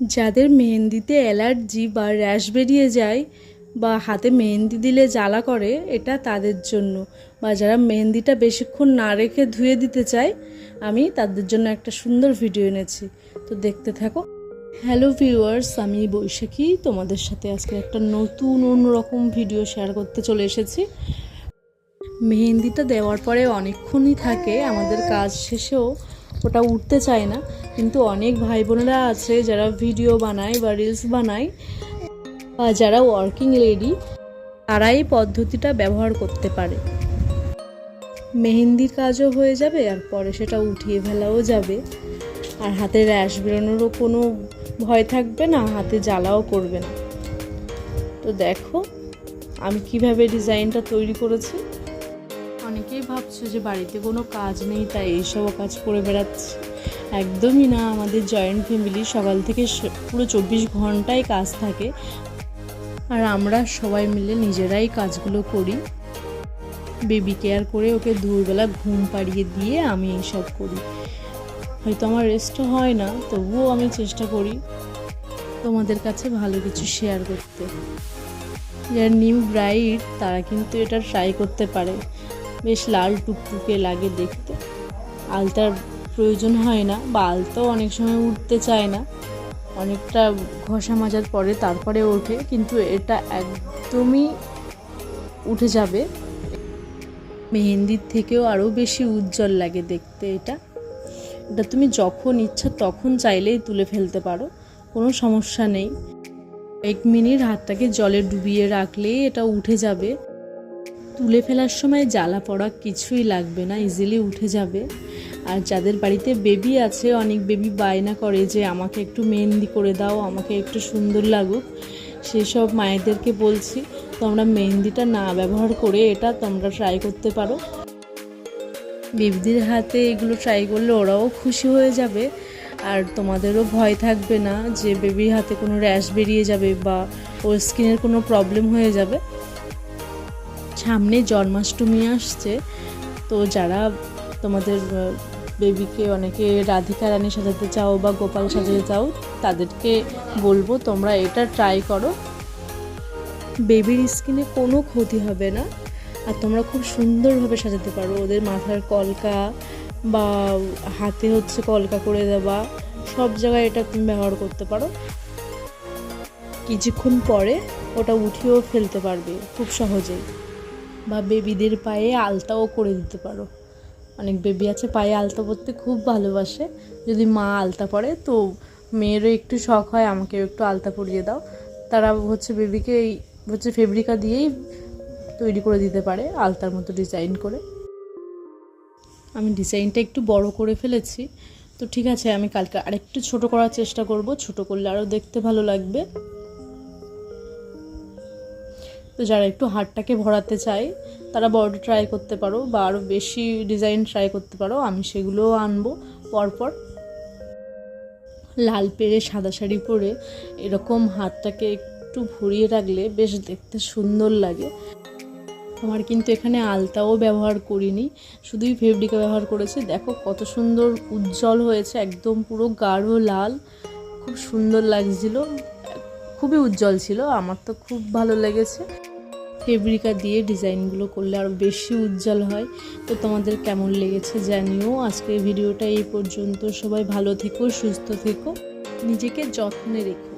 যাদের মেহেন্দিতে অ্যালার্জি বা র্যাশ বেরিয়ে যায় বা হাতে মেহেন্দি দিলে জ্বালা করে, এটা তাদের জন্য। বা যারা মেহেন্দিটা বেশিক্ষণ না রেখে ধুয়ে দিতে চায়, আমি তাদের জন্য একটা সুন্দর ভিডিও এনেছি। তো দেখতে থাকো। হ্যালো ভিউয়ার্স, আমি বৈশাখী। তোমাদের সাথে আজকে একটা নতুন, অন্যরকম ভিডিও শেয়ার করতে চলে এসেছি। মেহেন্দিটা দেওয়ার পরে অনেকক্ষণই থাকে, আমাদের কাজ শেষেও ওটা উঠতে চায় না। কিন্তু অনেক ভাই বোনেরা আছে যারা ভিডিও বানায় বা রিলস বানায়, বা যারা ওয়ার্কিং লেডি তারা এই পদ্ধতিটা ব্যবহার করতে পারে। মেহেন্দির কাজও হয়ে যাবে আর পরে সেটা উঠিয়ে ফেলাও যাবে। আর হাতে র্যাশ বেরোনোরও কোনো ভয় থাকবে না, হাতে জ্বালাও করবে না। তো দেখো, আমি কীভাবে ডিজাইনটা তৈরি করেছি। অনেকেই ভাবছ যে বাড়িতে কোনো কাজ নেই, তাই এইসব কাজ করে বেড়াচ্ছে। একদমই না, আমাদের জয়েন্ট ফ্যামিলি সকাল থেকে পুরো চব্বিশ ঘন্টায় কাজ থাকে। আর আমরা সবাই মিলে নিজেরাই কাজগুলো করি। বেবি কেয়ার করে ওকে দুপুরবেলা ঘুম পাড়িয়ে দিয়ে আমি এইসব করি। হয়তো আমার রেস্টও হয় না, তবুও আমি চেষ্টা করি তোমাদের কাছে ভালো কিছু শেয়ার করতে। যারা নিউ ব্রাইড তারা কিন্তু এটা ট্রাই করতে পারে। বেশ লাল টুকটুকে লাগে দেখতে। আলতার প্রয়োজন হয় না বা আলতাও অনেক সময় উঠতে চায় না। অনেকটা ঘষা মাজার পরে তারপরে ওঠে, কিন্তু এটা একদমই উঠে যাবে। মেহেন্দির থেকেও আরও বেশি উজ্জ্বল লাগে দেখতে এটা। এটা তুমি যখন ইচ্ছা তখন চাইলেই তুলে ফেলতে পারো, কোনো সমস্যা নেই। এক মিনিট হাতটাকে জলে ডুবিয়ে রাখলেই এটা উঠে যাবে। তুলে ফেলার সময় জ্বালা পড়া কিছুই লাগবে না ইজিলি উঠে যাবে। আর যাদের বাড়িতে বেবি আছে, অনেক বেবি বায়না করে যে, আমাকে একটু মেহেন্দি করে দাও, আমাকে একটু সুন্দর লাগুক। সেসব মায়েদেরকে বলছি, তোমরা মেহেন্দিটা না ব্যবহার করে এটা তোমরা ট্রাই করতে পারো। বেবিদের হাতে এগুলো ট্রাই করলে ওরাও খুশি হয়ে যাবে। আর তোমাদেরও ভয় থাকবে না যে বেবির হাতে কোনো র্যাশ বেরিয়ে যাবে বা ওর স্কিনের কোনো প্রবলেম হয়ে যাবে। সামনে জন্মাষ্টমী আসছে, তো যারা তোমাদের বেবিকে অনেকে রাধিকা রানী সাজাতে চাও বা গোপাল সাজাতে চাও, তাদেরকে বলব তোমরা এটা ট্রাই করো। বেবির স্কিনে কোনো ক্ষতি হবে না, আর তোমরা খুব সুন্দরভাবে সাজাতে পারো। ওদের মাথার কলকা বা হাতে হচ্ছে কলকা করে দেওয়া, সব জায়গায় এটা তুমি ব্যবহার করতে পারো। কিছুক্ষণ পরে ওটা উঠিয়েও ফেলতে পারবে খুব সহজেই। বা বেবিদের পায়ে আলতাও করে দিতে পারো। অনেক বেবি আছে, পায়ে আলতা পরতে খুব ভালোবাসে। যদি মা আলতা পরে, তো মেয়েরও একটু শখ হয়, আমাকেও একটু আলতা পরিয়ে দাও। তারা হচ্ছে বেবিকে এই হচ্ছে ফেব্রিকা দিয়েই তৈরি করে দিতে পারে, আলতার মতো ডিজাইন করে। আমি ডিজাইনটা একটু বড় করে ফেলেছি। তো ঠিক আছে, আমি কালকে আরেকটু ছোট করার চেষ্টা করব, ছোট করলে আরও দেখতে ভালো লাগবে। তো যারা একটু হারটাকে ভরাতে চায়, তারা বড় ট্রাই করতে পারো বা আরও বেশি ডিজাইন ট্রাই করতে পারো, আমি সেগুলোও আনব পরপর। লাল পেরে সাদা শাড়ি পরে এরকম হাতটাকে একটু ভরিয়ে রাখলে বেশ দেখতে সুন্দর লাগে। আমার কিন্তু এখানে আলতাও ব্যবহার করিনি, শুধুই ফেব্রিকা ব্যবহার করেছি। দেখো কত সুন্দর উজ্জ্বল হয়েছে, একদম পুরো গাঢ় লাল, খুব সুন্দর লাগছিল। খুবই উজ্জ্বল ছিল, আমার তো খুব ভালো লেগেছে। ফেব্রিকা দিয়ে ডিজাইনগুলো করলে আরও বেশি উজ্জ্বল হয়। তো তোমাদের কেমন লেগেছে জানিও। আজকের ভিডিওটা এই পর্যন্ত। সবাই ভালো থেকো, সুস্থ থেকো। নিজেকে যত্নে রেখো।